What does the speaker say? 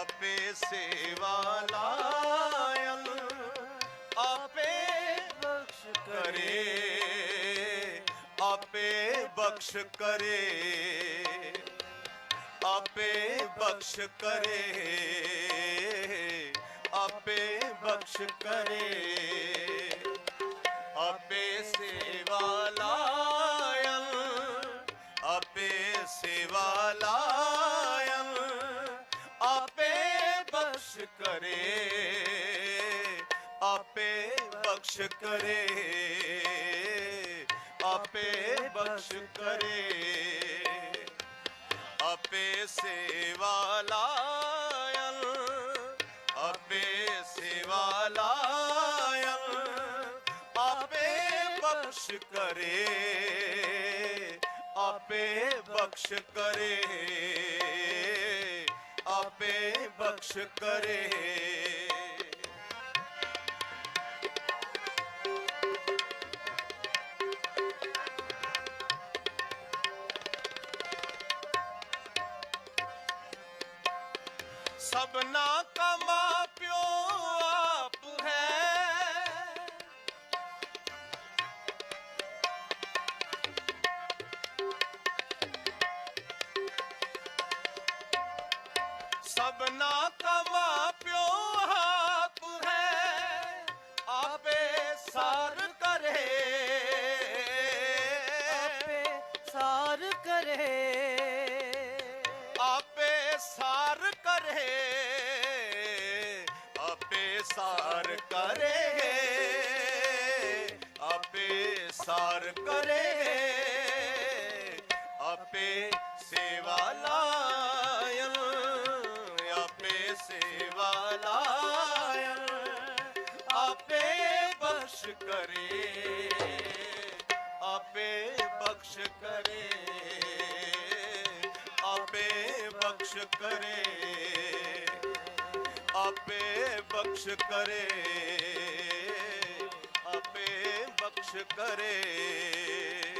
ਆਪੇ ਸੇਵਾ ਲਾਇਨ ਆਪੇ ਬਖਸ਼ ਕਰੇ, ਆਪੇ ਬਖਸ਼ ਕਰੇ, ਆਪੇ ਬਖਸ਼ ਕਰੇ, ਆਪੇ ਬਖਸ਼ ਕਰੇ, ਆਪੇ ਸੇਵਾ ਲਾਇਨ ਆਪੇ ਸੇਵਾ ਲਾਇਨ ਬਖਸ਼ ਕਰੇ, ਆਪੇ ਬਖਸ਼ ਕਰੇ, ਆਪੇ ਬਖਸ਼ ਕਰੇ, ਆਪੇ ਸੇਵਾ ਲਾਇਨ ਆਪੇ ਸੇਵਾ ਲਾਇਨ ਆਪੇ ਬਖਸ਼ ਕਰੇ, ਆਪੇ ਬਖਸ਼ ਕਰੇ। ਆਪੇ ਬਖਸ਼ ਕਰੇ। ਸਭਨਾ ਕਾ ਮਾਂ ਸਭਨਾ ਪਿਓ ਹੈ ਆਪੇ ਸਾਰ ਕਰੇ। ਆਪੇ ਸਾਰ ਕਰੇ। ਆਪੇ ਸਾਰ ਕਰੇ ਆਪੇ ਸਾਰ ਕਰੇ। ਆਪੇ ਸਾਰ ਕਰੇ। ਬਖਸ਼ ਕਰੇ ਆਪੇ ਬਖਸ਼ ਕਰੇ ਆਪੇ ਬਖਸ਼ ਕਰੇ ਆਪੇ ਬਖਸ਼ ਕਰੇ ਆਪੇ ਬਖਸ਼ ਕਰੇ।